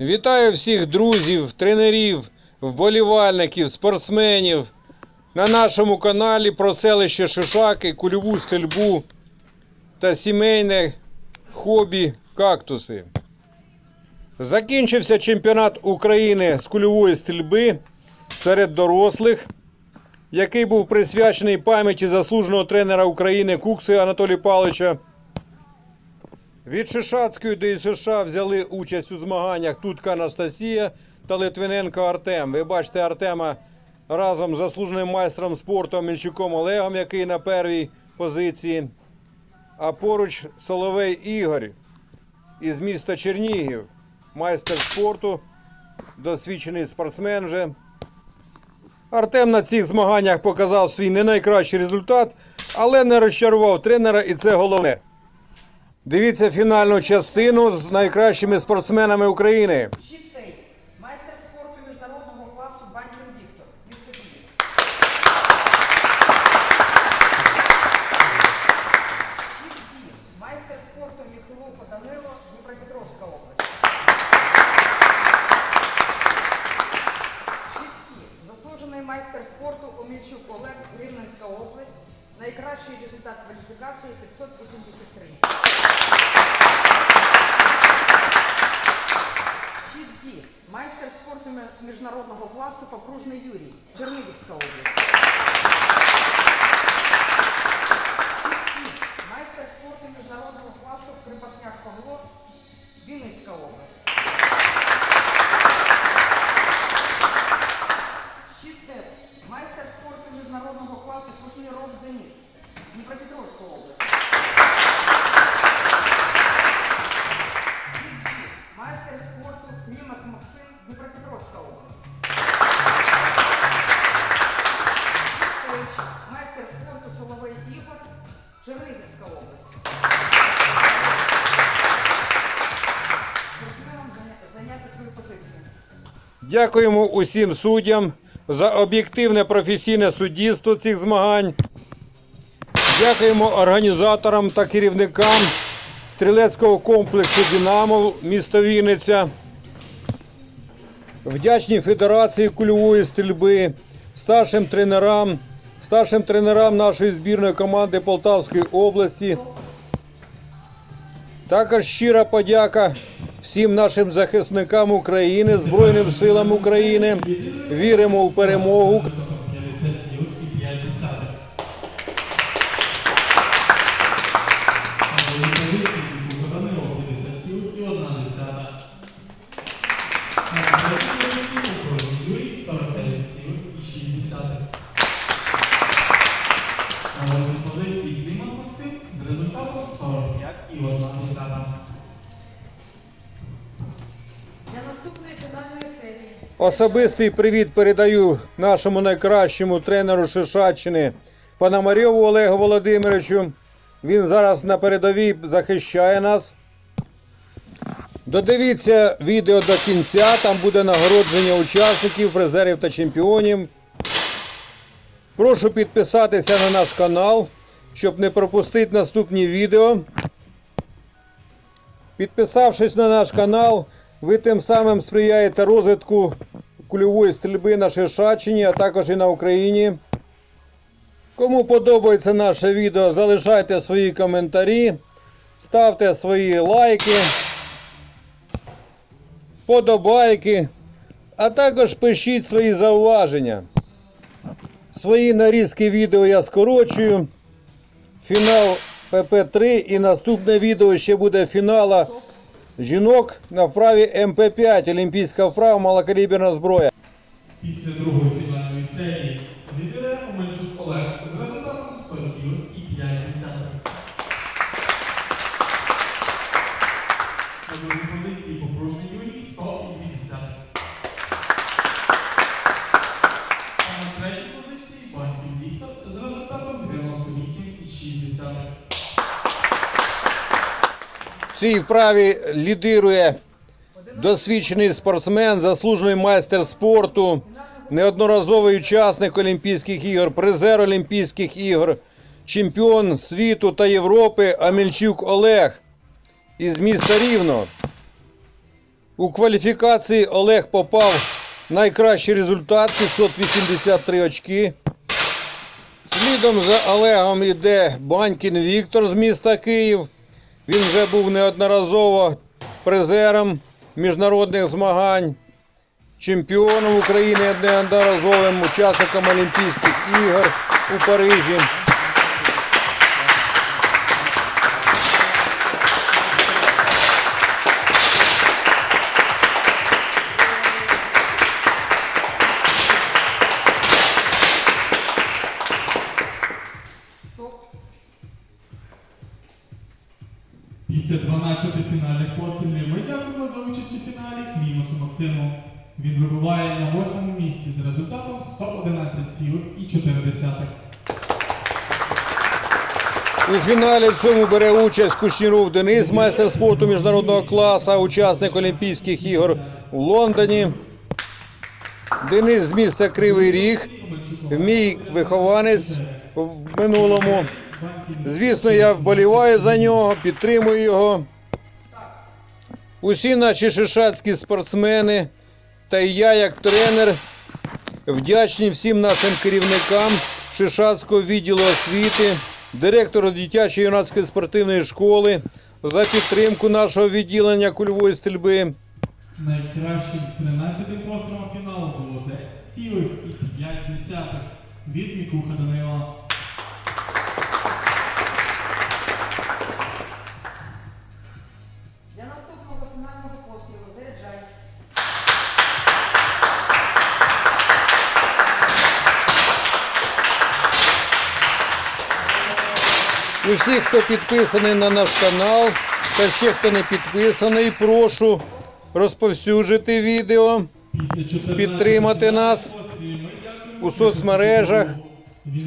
Вітаю всіх друзів, тренерів, вболівальників, спортсменів на нашому каналі про селище Шишаки, кульову стрільбу та сімейне хобі кактуси. Закінчився чемпіонат України з кульової стрільби серед дорослих, який був присвячений пам'яті заслуженого тренера України Кукси Анатолія Павловича. Від Шишацької ДСШ взяли участь у змаганнях Тутка Анастасія та Литвиненко Артем. Ви бачите Артема разом з заслуженим майстром спорту Мільчуком Олегом, який на первій позиції. А поруч Соловей Ігор із міста Чернігів, майстер спорту, досвідчений спортсмен вже. Артем на цих змаганнях показав свій не найкращий результат, але не розчарував тренера, і це головне. Дивіться фінальну частину з найкращими спортсменами України. Щіткий, майстер спорту міжнародного класу Банькін Віктор, місто Київ. Щітки, майстер спорту Міхайловко Данило, Дніпропетровська область. Щитці, заслужений майстер спорту Омельчук Олег, Рівненська область. Найкращий результат кваліфікації 583. Щітки, майстер спорту мі- міжнародного класу Покружний Юрій, Чернігівська область. Майстер спорту міжнародного класу Крипасняк Павло, Вінницька область. Щитек, майстер спорту міжнародного класу Кушніров Денис, Дніпропетровська область. Майстер спорту Німас Максим, Дніпропетровська область. Майстер спорту Соловей Ігор, Чернігівська область. Зайняти свої позиції. Дякуємо усім суддям за об'єктивне професійне суддівство цих змагань. Дякуємо організаторам та керівникам стрілецького комплексу Динамо місто Вінниця. Вдячні Федерації кульової стрільби, старшим тренерам, старшим тренерам нашої збірної команди Полтавської області. Також щира подяка всім нашим захисникам України, Збройним силам України. Віримо в перемогу. Особистий привіт передаю нашому найкращому тренеру Шишаччини Пономарьову Олегу Володимировичу. Він зараз на передовій захищає нас. Додивіться відео до кінця, там буде нагородження учасників, призерів та чемпіонів. Прошу підписатися на наш канал, щоб не пропустити наступні відео. Підписавшись на наш канал, ви тим самим сприяєте розвитку кульової стрільби на Шишаччині, а також і на Україні. Кому подобається наше відео, залишайте свої коментарі, ставте свої лайки, подобайки, а також пишіть свої зауваження. Свої нарізки відео я скорочую. Фінал ПП3 і наступне відео ще буде фінала жінок на вправі МП5, олімпійська вправа, малокаліберна зброя. Після другої фінальної серії лідирує Омельчук Олег з результатом 100,5. На другій позиції Покружний Юрій Цій вправі лідирує досвідчений спортсмен, заслужений майстер спорту, неодноразовий учасник Олімпійських ігор, призер Олімпійських ігор, чемпіон світу та Європи Амельчук Олег із міста Рівно. У кваліфікації Олег попав найкращий результат 583 очки. Слідом за Олегом іде Банькін Віктор з міста Київ. Він вже був неодноразово призером міжнародних змагань, чемпіоном України неодноразовим учасником Олімпійських ігор у Парижі. Фіналі в цьому бере участь Кушніров Денис, майстер спорту міжнародного класу, учасник Олімпійських ігор у Лондоні. Денис з міста Кривий Ріг, мій вихованець в минулому. Звісно, я вболіваю за нього, підтримую його. Усі наші шишацькі спортсмени та і я, як тренер, вдячні всім нашим керівникам Шишацького відділу освіти, директору дитячої юнацької спортивної школи за підтримку нашого відділення кульової стрільби. Найкращим 13-м пострілом фіналу було 10,5 від Мікуха Данила. Усі, хто підписаний на наш канал, та ще хто не підписаний, прошу розповсюджити відео, Підтримати нас у соцмережах,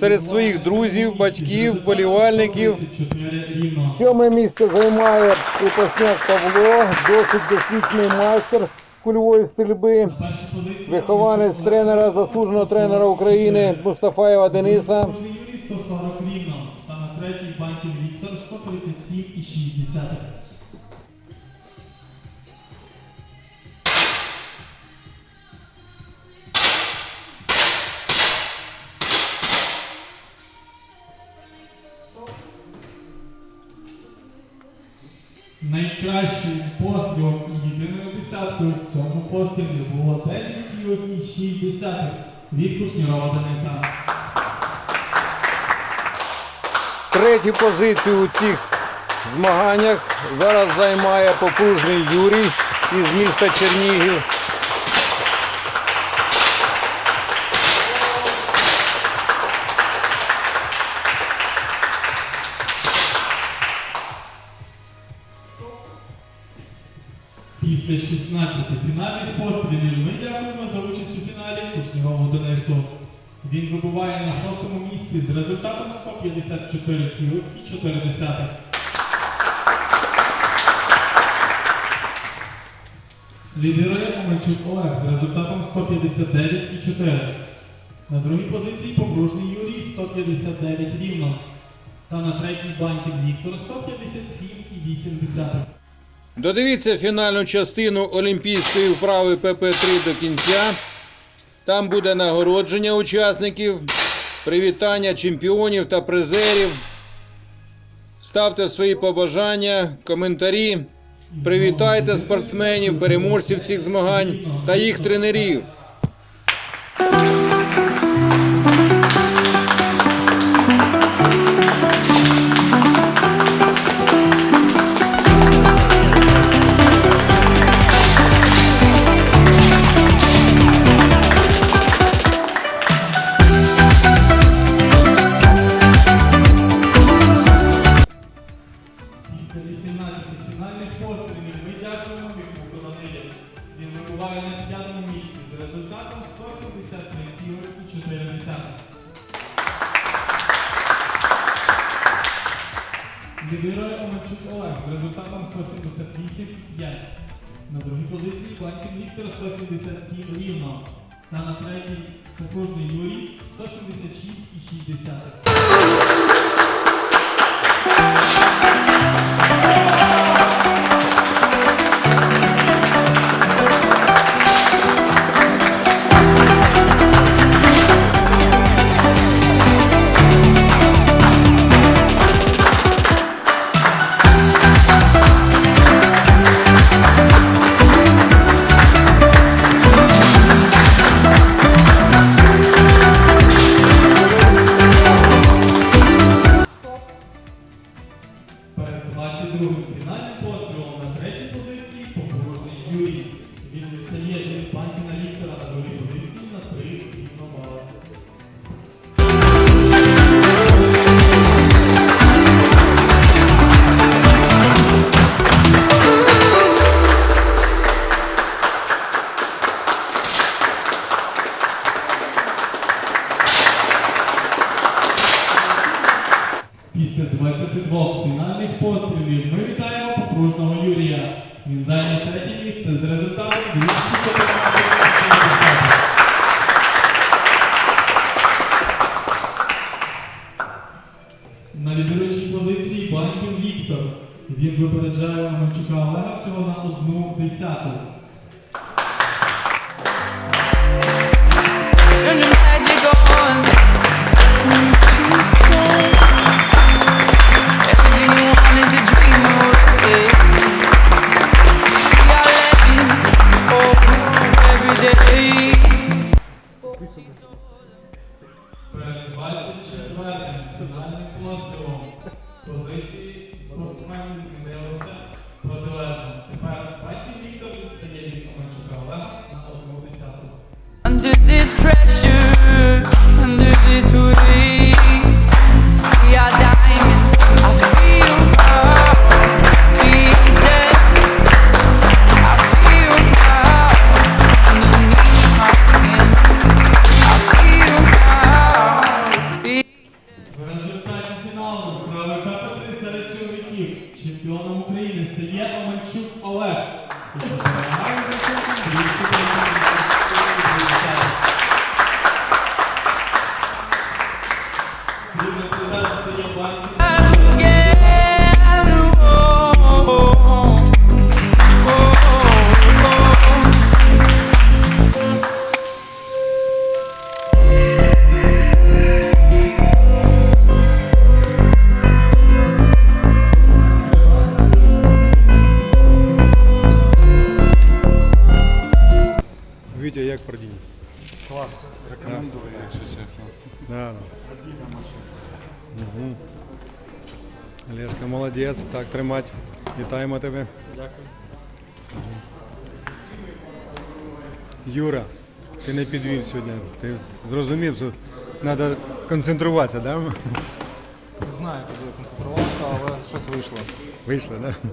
серед своїх друзів, батьків, місці з вболівальників. результатом 134 рівно. Сьоме місце займає Кріпосняк Павло, досить досвідчений майстер кульової стрільби, вихованець тренера, заслуженого тренера України Мустафаєва Дениса. Найкращим пострілом і єдиною десяткою в цьому пострілі було 10,6 від Кушнірова Дениса. Третю позицію у цих змаганнях зараз займає попружний Юрій із міста Чернігів. Після 16 фінальних пострілів ми дякуємо за участь у фіналі Кушнірову Денису. Він вибуває на шостому місці з результатом 154,4. Лідирує Омельчук Олег з результатом 159,4. На другій позиції попружний Юрій 159 рівно. Та на третій Банкін Віктор 157,8. Додивіться фінальну частину олімпійської вправи ПП-3 до кінця. Там буде нагородження учасників, привітання чемпіонів та призерів. Ставте свої побажання, коментарі. Привітайте спортсменів, переможців цих змагань та їх тренерів. 18 пострілів ми дякуємо Віктору Данилі. Він вибуває на п'ятому місці з результатом 173,4. Лідирує Омельчук Олег з результатом 178,5. На другій позиції Банкін Віктор 177 рівно. Та на третій покружний Юрій 176,6. Кожного Юрія. Він зайняв третє місце з результатом 215. молодець, так тримати. Вітаємо тебе. Дякую. Юра, ти не підвів сьогодні. Ти зрозумів, що треба концентруватися, так? Да? Не знаю, куди концентруватися, але щось вийшло. Вийшло, так? Да?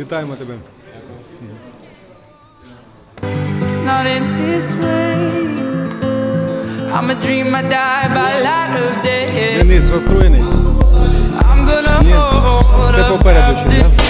Вітаємо тебе. Not in this way. I'm a dream, I die by light of day. Денис розстроєний. Є. Все попереду ще.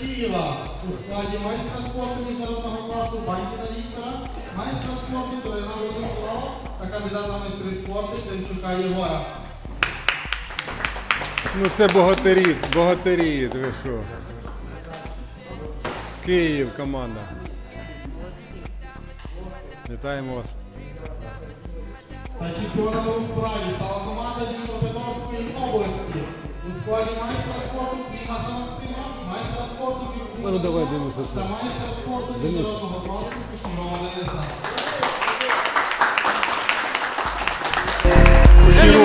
Києва у складі майстра спорту міжнародного класу Банькіна Віктора, майстра спорту Торина Владислава та кандидата майстри спорту Штенчука Єгора. Ну це богатирі, богатирі, ви що. Київ команда. Вітаємо вас. На чемпіонату вправі стала команда Дніпропетровської області. У складі майстра спорту Клімасова Ну давай Денис. Денис. Вже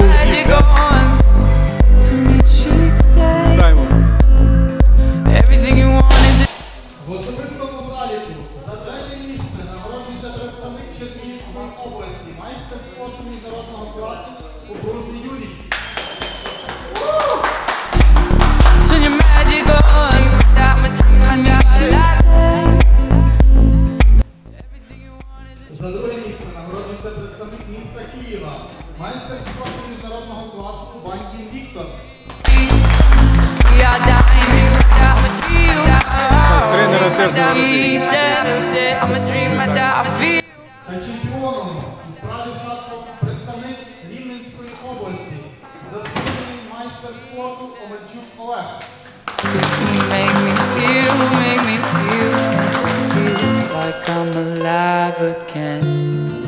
I'm alive again.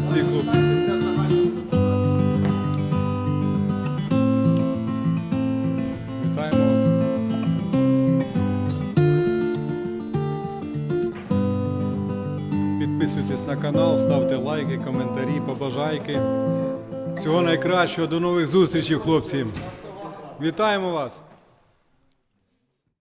Хлопці. Вітаємо вас. Підписуйтесь на канал, ставте лайки, коментарі, побажайки. Всього найкращого, до нових зустрічей, хлопці. Вітаємо вас!